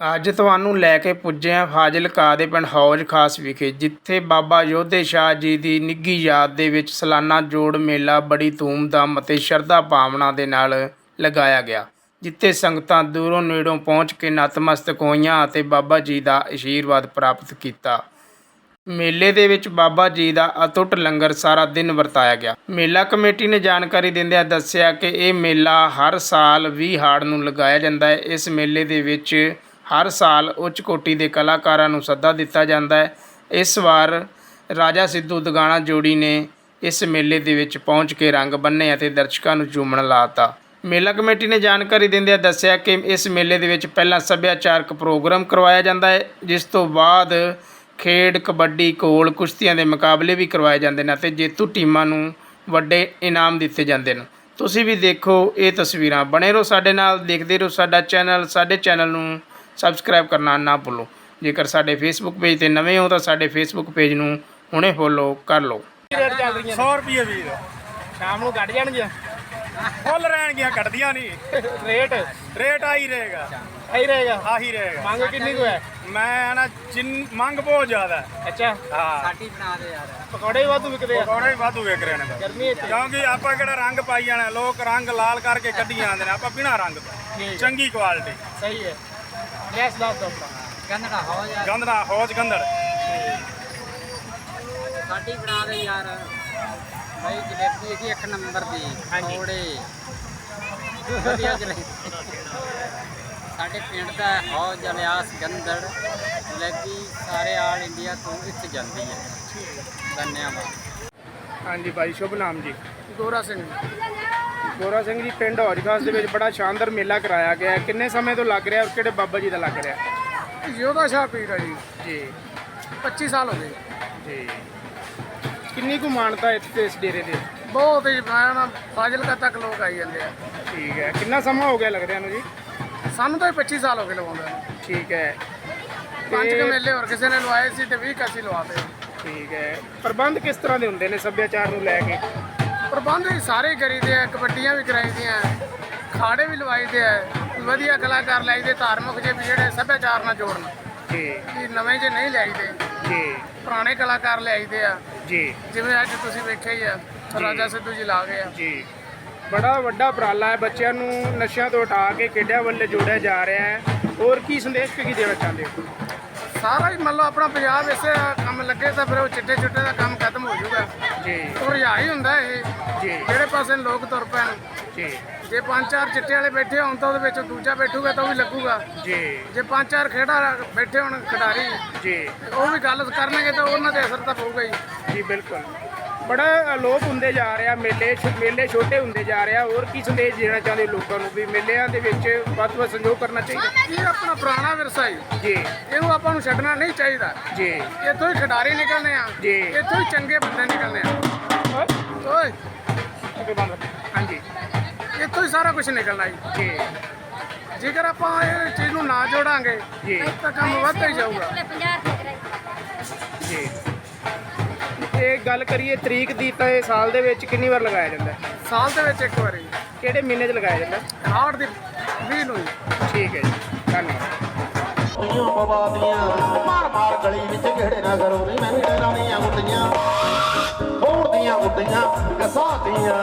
ਅੱਜ ਤੁਹਾਨੂੰ ਲੈ ਕੇ ਪੁੱਜੇ ਹਾਂ ਫਾਜ਼ਿਲਕਾ ਦੇ ਪਿੰਡ ਹੌਜ ਖਾਸ ਵਿਖੇ, ਜਿੱਥੇ ਬਾਬਾ ਯੋਧੇ ਸ਼ਾਹ ਜੀ ਦੀ ਨਿੱਘੀ ਯਾਦ ਦੇ ਵਿੱਚ ਸਾਲਾਨਾ ਜੋੜ ਮੇਲਾ ਬੜੀ ਧੂਮਧਾਮ ਅਤੇ ਸ਼ਰਧਾ ਭਾਵਨਾ ਦੇ ਨਾਲ ਲਗਾਇਆ ਗਿਆ, ਜਿੱਥੇ ਸੰਗਤਾਂ ਦੂਰੋਂ ਨੇੜੋਂ ਪਹੁੰਚ ਕੇ ਨਤਮਸਤਕ ਹੋਈਆਂ ਅਤੇ ਬਾਬਾ ਜੀ ਦਾ ਆਸ਼ੀਰਵਾਦ ਪ੍ਰਾਪਤ ਕੀਤਾ। ਮੇਲੇ ਦੇ ਵਿੱਚ ਬਾਬਾ ਜੀ ਦਾ ਅਤੁੱਟ ਲੰਗਰ ਸਾਰਾ ਦਿਨ ਵਰਤਾਇਆ ਗਿਆ। ਮੇਲਾ ਕਮੇਟੀ ਨੇ ਜਾਣਕਾਰੀ ਦਿੰਦਿਆਂ ਦੱਸਿਆ ਕਿ ਇਹ ਮੇਲਾ ਹਰ ਸਾਲ 20 ਹਾੜ ਨੂੰ ਲਗਾਇਆ ਜਾਂਦਾ ਹੈ। ਇਸ ਮੇਲੇ ਦੇ ਵਿੱਚ ਹਰ ਸਾਲ ਉੱਚ ਕੋਟੀ ਦੇ ਕਲਾਕਾਰਾਂ ਨੂੰ ਸੱਦਾ ਦਿੱਤਾ ਜਾਂਦਾ ਹੈ। ਇਸ ਵਾਰ ਰਾਜਾ ਸਿੱਧੂ ਦਗਾਣਾ ਜੋੜੀ ਨੇ ਇਸ ਮੇਲੇ ਦੇ ਵਿੱਚ ਪਹੁੰਚ ਕੇ ਰੰਗ ਬੰਨੇ ਅਤੇ ਦਰਸ਼ਕਾਂ ਨੂੰ ਝੂਮਣ ਲਾਤਾ। ਮੇਲਾ ਕਮੇਟੀ ਨੇ ਜਾਣਕਾਰੀ ਦਿੰਦਿਆਂ ਦੱਸਿਆ ਕਿ ਇਸ ਮੇਲੇ ਦੇ ਵਿੱਚ ਪਹਿਲਾਂ ਸੱਭਿਆਚਾਰਕ ਪ੍ਰੋਗਰਾਮ ਕਰਵਾਇਆ ਜਾਂਦਾ ਹੈ, ਜਿਸ ਤੋਂ ਬਾਅਦ ਖੇਡ, ਕਬੱਡੀ ਕੋਲ ਕੁਸ਼ਤੀਆਂ ਦੇ ਮੁਕਾਬਲੇ ਵੀ ਕਰਵਾਏ ਜਾਂਦੇ ਨੇ ਅਤੇ ਜੇਤੂ ਟੀਮਾਂ ਨੂੰ ਵੱਡੇ ਇਨਾਮ ਦਿੱਤੇ ਜਾਂਦੇ ਨੇ। ਤੁਸੀਂ ਵੀ ਦੇਖੋ ਇਹ ਤਸਵੀਰਾਂ। ਬਣੇ ਰਹੋ ਸਾਡੇ ਨਾਲ, ਦੇਖਦੇ ਰਹੋ ਸਾਡਾ ਚੈਨਲ, ਸਾਡੇ ਚੈਨਲ ਨੂੰ ਸਬਸਕ੍ਰਾਈਬ ਕਰਨਾ ਨਾ ਭੁੱਲੋ। ਜੇਕਰ ਸਾਡੇ ਫੇਸਬੁੱਕ ਪੇਜ ਤੇ ਨਵੇਂ ਹੋ ਤਾਂ ਸਾਡੇ ਫੇਸਬੁੱਕ ਪੇਜ ਨੂੰ ਹੁਣੇ ਫੋਲੋ ਕਰ ਲਓ। ਰੇਟ ਚੱਲ ਰਹੀਆਂ 100 ਰੁਪਏ ਵੀਰ। ਸ਼ਾਮ ਨੂੰ ਕੱਢ ਜਾਣਗੀਆਂ ਫੁੱਲ ਰਹਿਣਗੀਆਂ ਕੱਟਦੀਆਂ ਨਹੀਂ ਰੇਟ? ਰੇਟ ਆਹੀ ਰਹੇਗਾ। ਆਈ ਰਹੇਗਾ? ਆਹੀ ਰਹੇਗਾ। ਮੰਗ ਕਿੰਨੀ ਕੁ ਹੈ? ਮੈਂ ਨਾ ਜਿੰਨ ਮੰਗ ਬਹੁਤ ਜ਼ਿਆਦਾ। ਹੈ। ਅੱਛਾ। ਹਾਂ। ਸਾਡੀ ਬਣਾ ਦੇ ਯਾਰ। ਪਕੌੜੇ ਵੀ ਵਾਧੂ ਵਿਕਦੇ ਆ। ਪਕੌੜੇ ਵੀ ਵਾਧੂ ਵੇਖ ਰਹੇ ਨੇ। ਗਰਮੀ ਵਿੱਚ। ਕਿਉਂਕਿ ਆਪਾਂ ਕਿਹੜਾ ਰੰਗ ਪਾਈ ਜਾਣਾ ਲੋਕ ਰੰਗ ਲਾਲ ਕਰਕੇ ਕੱਢੀ ਜਾਂਦੇ ਨੇ ਆਪਾਂ ਬਿਨਾ ਰੰਗ ਤੋਂ। ਚੰਗੀ ਕੁਆਲਿਟੀ ਸਹੀ ਹੈ। ਹੋ ਯਾਰ ਨਾ ਹੌਜ ਗੰਦੜ ਸਾਡੀ ਬਣਾ ਦੇ ਯਾਰ। ਭਾਈ ਜਲੇਬੀ ਦੀ ਇੱਕ ਨੰਬਰ ਦੀ। ਹਾਂਜੀ। ਥੋੜੇ ਵਧੀਆ ਜਲੇਬੀ। ਸਾਡੇ ਪਿੰਡ ਦਾ ਹੋ ਜਲਿਆਸ ਗੰਦੜ ਜਲੇਬੀ ਸਾਰੇ ਆਲ ਇੰਡੀਆ ਤੋਂ ਇੱਥੇ ਜਾਂਦੀ ਹੈ। ਧੰਨਵਾਦ। ਹਾਂਜੀ ਭਾਈ ਸ਼ੁਭ ਨਾਮ ਜੀ। ਗੋਰਾ ਸਿੰਘ। ਗੋਰਾ ਸਿੰਘ ਜੀ ਪਿੰਡ ਹੌਜ ਖਾਸ ਦੇ ਵਿੱਚ ਬੜਾ ਸ਼ਾਨਦਾਰ ਮੇਲਾ ਕਰਾਇਆ ਗਿਆ ਹੈ। ਕਿੰਨੇ ਸਮੇਂ ਤੋਂ ਲੱਗ ਰਿਹਾ ਔਰ ਕਿਹੜੇ ਬਾਬਾ ਜੀ ਦਾ ਲੱਗ ਰਿਹਾ? ਯੋਧਾ ਸ਼ਾਹ ਪੀਰ ਹੈ ਜੀ। ਜੀ। 25 ਸਾਲ ਹੋ ਗਏ। ਜੀ। ਕਿੰਨੀ ਕੁ ਮਾਨਤਾ ਇੱਥੇ ਇਸ ਡੇਰੇ ਦੇ ਬਹੁਤ ਹੀ ਮੈਂ ਨਾ ਫਾਜ਼ਿਲਕਾ ਤੱਕ ਲੋਕ ਆਈ ਜਾਂਦੇ ਆ। ਠੀਕ ਹੈ। ਕਿੰਨਾ ਸਮਾਂ ਹੋ ਗਿਆ ਲੱਗ ਰਿਹਾ ਨੂੰ ਜੀ? ਸਾਨੂੰ ਤਾਂ 25 ਸਾਲ ਹੋ ਗਏ ਲਵਾਉਂਦੇ ਨੂੰ। ਠੀਕ ਹੈ। ਪੰਜ ਤੇ- ਕੁ ਮੇਲੇ ਹੋਰ ਕਿਸੇ ਨੇ ਲਵਾਏ ਸੀ ਤੇ 20 ਕਾਸੀ ਲਵਾਤੇ ਠੀਕ ਹੈ। ਪ੍ਰਬੰਧ ਕਿਸ ਤਰ੍ਹਾਂ ਦੇ ਹੁੰਦੇ ਨੇ ਸੱਭਿਆਚਾਰ ਨੂੰ ਲੈ ਕੇ? ਪ੍ਰਬੰਧ ਵੀ ਸਾਰੇ ਕਰੀਦੇ ਆ ਕਬੱਡੀਆਂ ਵੀ ਕਰਾਈਦੀਆਂ ਖਾੜੇ ਵੀ ਲਵਾਈਦੇ ਆ ਵਧੀਆ ਕਲਾਕਾਰ ਲਾਈਦੇ ਧਾਰਮਿਕ ਜੇ ਵੀ ਜਿਹੜੇ ਸੱਭਿਆਚਾਰ ਨਾਲ ਜੋੜਨ। ਜੀ। ਕਿ ਨਵੇਂ ਜੇ ਨਹੀਂ ਲਿਆਈਦੇ ਜੀ। ਪੁਰਾਣੇ ਕਲਾਕਾਰ ਲਿਆਈਦੇ ਆ। ਜੀ। ਜਿਵੇਂ ਅੱਜ ਤੁਸੀਂ ਵੇਖਿਆ ਹੀ ਆ ਰਾਜਾ ਸਿੱਧੂ ਜੀ ਲਾ ਗਏ ਆ। ਜੀ। ਬੜਾ ਵੱਡਾ ਉਪਰਾਲਾ ਹੈ ਬੱਚਿਆਂ ਨੂੰ ਨਸ਼ਿਆਂ ਤੋਂ ਹਟਾ ਕੇ ਖੇਡਾਂ ਵੱਲ ਜੋੜਿਆ ਜਾ ਰਿਹਾ ਹੈ। ਹੋਰ ਕੀ ਸੰਦੇਸ਼ ਕੀ ਦੇਣਾ ਚਾਹੁੰਦੇ ਹੋ? ਸਾਰਾ ਹੀ ਮੰਨ ਲਓ ਆਪਣਾ ਪੰਜਾਬ ਇਸੇ ਕੰਮ ਲੱਗੇ ਤਾਂ ਫਿਰ ਉਹ ਚਿੱਟੇ ਚੁੱਟੇ ਦਾ ਕੰਮ ਖਤਮ ਹੋ ਜਾਊਗਾ। ਜੀ। ਉਹ ਰਿਆ ਹੀ ਹੁੰਦਾ ਇਹ। ਜੀ। ਜਿਹੜੇ ਪਾਸੇ ਲੋਕ ਤੁਰ ਪੈਣ। ਜੀ। ਜੇ ਪੰਜ ਚਾਰ ਚਿੱਟੇ ਵਾਲੇ ਬੈਠੇ ਹੋਣ ਤਾਂ ਉਹਦੇ ਵਿੱਚ ਦੂਜਾ ਬੈਠੂਗਾ ਤਾਂ ਉਹ ਵੀ ਲੱਗੂਗਾ। ਜੀ। ਜੇ ਪੰਜ ਚਾਰ ਖੇਡਾ ਬੈਠੇ ਹੋਣ ਖਿਡਾਰੀ ਜੀ। ਉਹ ਵੀ ਗੱਲ ਕਰਨਗੇ ਤਾਂ ਉਹਨਾਂ ਤੇ ਅਸਰ ਤਾਂ ਪਊਗਾ ਹੀ। ਜੀ ਬਿਲਕੁਲ। ਬੜਾ ਅਲੋਪ ਹੁੰਦੇ ਜਾ ਰਿਹਾ ਮੇਲੇ ਮੇਲੇ ਛੋਟੇ ਹੁੰਦੇ ਜਾ ਰਿਹਾ ਹੋਰ ਕੀ ਸੰਦੇਸ਼ ਦੇਣਾ ਚਾਹੁੰਦੇ ਲੋਕਾਂ ਨੂੰ ਵੀ ਮੇਲਿਆਂ ਦੇ ਵਿੱਚ ਵੱਧ ਤੋਂ ਵੱਧ ਸਹਿਯੋਗ ਕਰਨਾ ਚਾਹੀਦਾ? ਇਹ ਆਪਣਾ ਪੁਰਾਣਾ ਵਿਰਸਾ ਹੀ। ਜੀ। ਇਹਨੂੰ ਆਪਾਂ ਨੂੰ ਛੱਡਣਾ ਨਹੀਂ ਚਾਹੀਦਾ। ਜੀ। ਇੱਥੋਂ ਹੀ ਖਿਡਾਰੀ ਨਿਕਲਨੇ ਆ। ਜੀ। ਇੱਥੋਂ ਹੀ ਚੰਗੇ ਬੰਦੇ ਨਿਕਲਨੇ ਆ। ਓਏ। ਅੱਗੇ ਬੰਦ ਹਾਂਜੀ। ਇੱਥੋਂ ਹੀ ਸਾਰਾ ਕੁਝ ਨਿਕਲਣਾ ਜੀ। ਜੀ। ਜੇਕਰ ਆਪਾਂ ਇਹ ਚੀਜ਼ ਨੂੰ ਨਾ ਜੋੜਾਂਗੇ ਜੀ। ਤਾਂ ਕੰਮ ਵੱਧਦਾ ਹੀ ਜਾਊਗਾ। ਜੀ। ਇਹ ਗੱਲ ਕਰੀਏ ਤਰੀਕ ਦੀ ਤਾਂ ਇਹ ਸਾਲ ਦੇ ਵਿੱਚ ਕਿੰਨੀ ਵਾਰ ਲਗਾਇਆ ਜਾਂਦਾ ਹੈ? ਸਾਲ ਦੇ ਵਿੱਚ ਇੱਕ ਵਾਰੀ ਕਿਹੜੇ ਮਹੀਨੇ 'ਚ ਲਗਾਇਆ ਜਾਂਦਾ ਹੈ? ਹਾਰਟ ਦੀ 20 ਨੂੰ ਹੀ। ਠੀਕ ਹੈ ਜੀ ਧੰਨਵਾਦ ਕੁੜੀਆਂ ਪਵਾਦੀਆਂ ਮਾਰ ਮਾਰ ਗਲੀ ਵਿੱਚ ਘੇੜੇ ਨਾ ਕਰੋ ਨੀ ਮੈਂ ਡਰਾਉਣੀਆਂ ਗੁੱਡੀਆਂ ਹੋੜਦੀਆਂ ਗੁੱਡੀਆਂ ਕਸਾਦੀਆਂ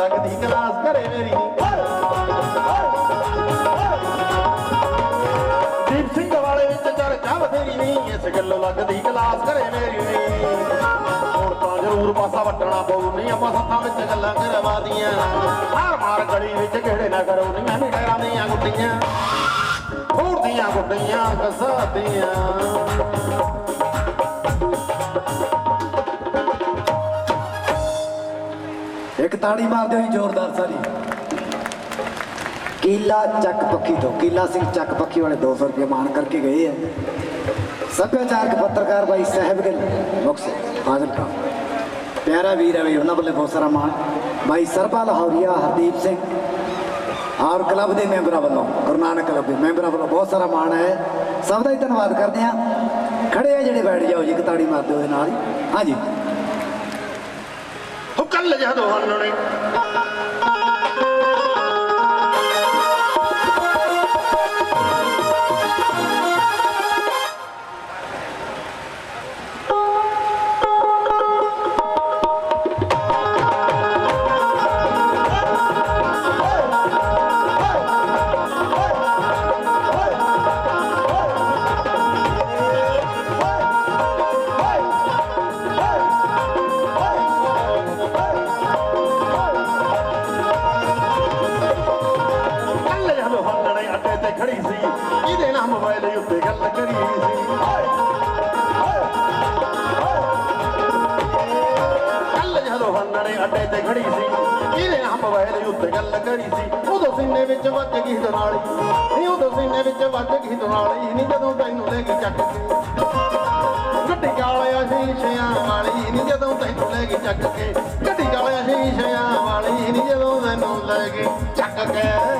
ਲੱਗਦੀ ਕਲਾਸ ਘਰੇ ਮੇਰੀ। ਦੀਪ ਸਿੰਘ ਵਾਲੇ ਵਿੱਚ ਚਰਚਾ ਬਥੇਰੀ ਨਹੀਂ, ਇਸ ਗੱਲੋਂ ਲੱਗਦੀ ਕਲਾਸ ਘਰੇ ਮੇਰੀ ਹੁਣ ਤਾਂ ਜ਼ਰੂਰ ਪਾਸਾ ਵੱਟਣਾ ਪਊ ਨਹੀਂ ਆਪਾਂ ਸੱਤਾਂ ਵਿੱਚ ਗੱਲਾਂ ਕਰਵਾ ਦੀਆਂ ਹਰ ਮਾਰ ਗਲੀ ਵਿੱਚ ਕਿਹੜੇ ਨਾ ਕਰੋ ਨਹੀਂ ਨਹੀਂ ਡਰਾਂ ਦੀਆਂ ਗੁੱਟੀਆਂ ਫੋੜਦੀਆਂ ਗੁੱਟੀਆਂ ਕਸਾਦੀਆਂ ਤਾੜੀ ਮਾਰਦੇ ਹੋਈ ਜ਼ੋਰਦਾਰ ਸਾਰੀ। ਕੀਲਾ ਚੱਕ ਪੱਖੀ ਤੋਂ, ਕੀਲਾ ਸਿੰਘ ਚੱਕ ਪੱਖੀ ਵਾਲੇ 200 ਰੁਪਏ ਮਾਨ ਕਰਕੇ ਗਏ ਹੈ ਸੱਭਿਆਚਾਰਕ ਪੱਤਰਕਾਰ ਬਾਈ ਸਾਹਿਬ ਗਿੱਲ ਮੁਕਤਸਰ ਫਾਜ਼ਿਲਕਾ। ਪਿਆਰਾ ਵੀਰ ਹੈ ਵੀ ਉਹਨਾਂ ਵੱਲੋਂ ਬਹੁਤ ਸਾਰਾ ਮਾਣ। ਬਾਈ ਸਰਪਾ ਲਾਹੌਰੀਆ, ਹਰਦੀਪ ਸਿੰਘ। ਔਰ ਕਲੱਬ ਦੇ ਮੈਂਬਰਾਂ ਵੱਲੋਂ, ਗੁਰੂ ਨਾਨਕ ਕਲੱਬ ਦੇ ਮੈਂਬਰਾਂ ਵੱਲੋਂ ਬਹੁਤ ਸਾਰਾ ਮਾਣ ਹੈ। ਸਭ ਦਾ ਹੀ ਧੰਨਵਾਦ ਕਰਦੇ ਆ ਖੜੇ ਆ ਜਿਹੜੇ ਬੈਠ ਜਾਓ ਜੀ ਕਤਾੜੀ ਤਾੜੀ ਮਾਰਦੇ ਉਹਦੇ ਨਾਲ ਹਾਂਜੀ। ਹੋ ਕੱਲ ਜਦੋਂ ਹੰਨਣੇ ਜਦੋਂ ਹੰਨਣੇ ਅੱਡੇ ਤੇ ਖੜੀ ਸੀ ਇਹਦੇ ਨਾਲ ਮੋਬਾਈਲ ਉੱਤੇ ਗੱਲ ਕਰੀ ਸੀ, ਉਦੋਂ ਸੀਨੇ ਵਿੱਚ ਵੱਜ ਗਈ ਦਨਾਲੀ ਨਹੀਂ, ਉਦੋਂ ਸੀਨੇ ਵਿੱਚ ਵੱਜ ਗਈ ਦਨਾਲੀ ਨਹੀਂ ਜਦੋਂ ਤੈਨੂੰ ਲੈ ਕੇ ਚੱਕ ਕੇ। ਗੱਡੀ ਕਾਲਿਆ ਸ਼ੀਸ਼ਿਆਂ ਵਾਲੀ, ਨਹੀਂ ਜਦੋਂ ਤੈਨੂੰ ਲੈ ਕੇ ਚੱਕ ਕੇ। ਗੱਡੀ ਕਾਲਿਆ ਸ਼ੀਸ਼ਿਆਂ ਵਾਲੀ, ਨਹੀਂ ਜਦੋਂ ਤੈਨੂੰ ਲੈ ਕੇ ਚੱਕ ਕੇ।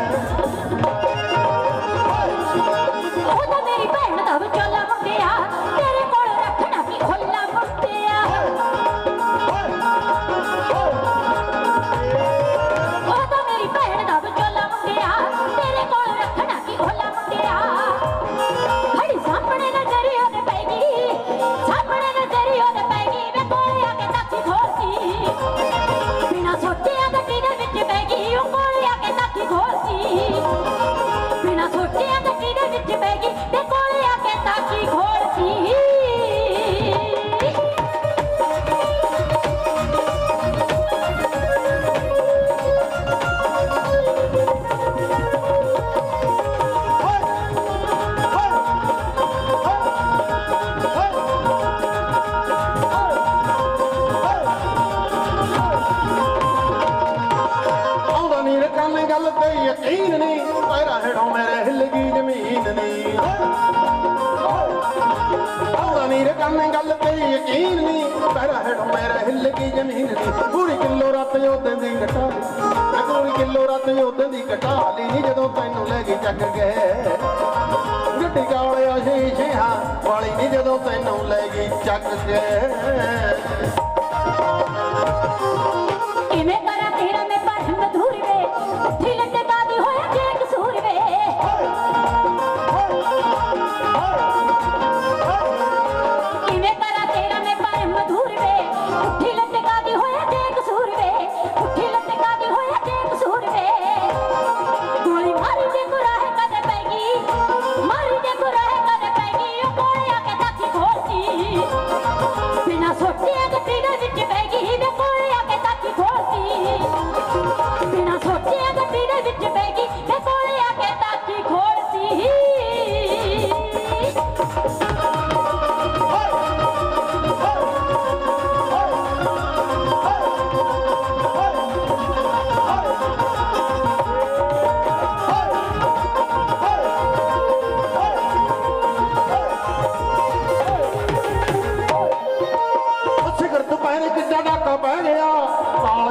ਯਕੀਨ ਨਹੀਂ ਪੈਰਾ ਹੇਠੋਂ ਮੇਰੇ ਹਿੱਲ ਗਈ ਜ਼ਮੀਨ ਨਹੀਂ ਆਉਂਦਾ ਨੀ ਰਕਮ ਗੱਲ ਤੇ ਯਕੀਨ ਨਹੀਂ ਪੈਰਾ ਹੇਠੋਂ ਮੇਰੇ ਹਿੱਲ ਗਈ ਜ਼ਮੀਨ ਨਹੀਂ ਪੂਰੀ ਕਿਲੋ ਰਾਤ ਉਹਦੇ ਦੀ ਘਟਾ ਮੈਂ ਪੂਰੀ ਕਿਲੋ ਰਾਤ ਉਹਦੇ ਦੀ ਘਟਾ ਲਈ, ਜਦੋਂ ਤੈਨੂੰ ਲੈ ਕੇ ਚੱਕ ਗਏ। ਗੱਡੀ ਕਾਲਿਆ ਸ਼ੀਸ਼ਿਆਂ ਵਾਲੀ ਨਹੀਂ ਜਦੋਂ ਤੈਨੂੰ ਲੈ ਗਈ ਚੱਕ ਗਏ। ਕਿਵੇਂ ਕਰਾਂ?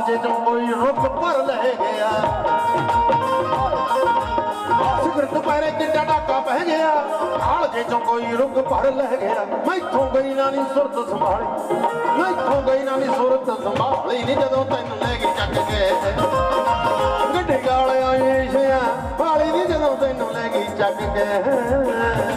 ਨਾਲ ਜੇ ਕੋਈ ਰੁੱਖ ਭਰ ਲੈ ਗਿਆ। ਸਿਗਰਟ ਪੈਰ ਕਿੱਡਾ ਡਾਕਾ ਪੈ ਗਿਆ। ਨਾਲ ਜੇ ਚੋਂ ਕੋਈ ਰੁੱਖ ਭਰ ਲੈ ਗਿਆ। ਮੈਥੋਂ ਗਈ ਨਾ ਨੀ ਸੁਰਤ ਸੰਭਾਲੀ। ਮੈਥੋਂ ਗਈ ਨਾ ਨੀ ਸੁਰਤ ਸੰਭਾਲੀ ਨੀ ਜਦੋਂ ਤੈਨੂੰ ਲੈ ਕੇ ਚੱਕ ਗਏ ਗੱਡੇ ਗਾਲਿਆਂ ਏਸ਼ਿਆ ਵਾਲੀ ਨੀ ਜਦੋਂ ਤੈਨੂੰ ਲੈ ਕੇ ਚੱਕ ਗਏ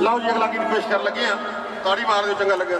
ਲਓ ਜੀ ਅਗਲਾ ਗੀਤ ਪੇਸ਼ ਕਰਨ ਲੱਗੇ ਆ ਤਾੜੀ ਮਾਰ ਦਿਓ ਚੰਗਾ ਲੱਗਿਆ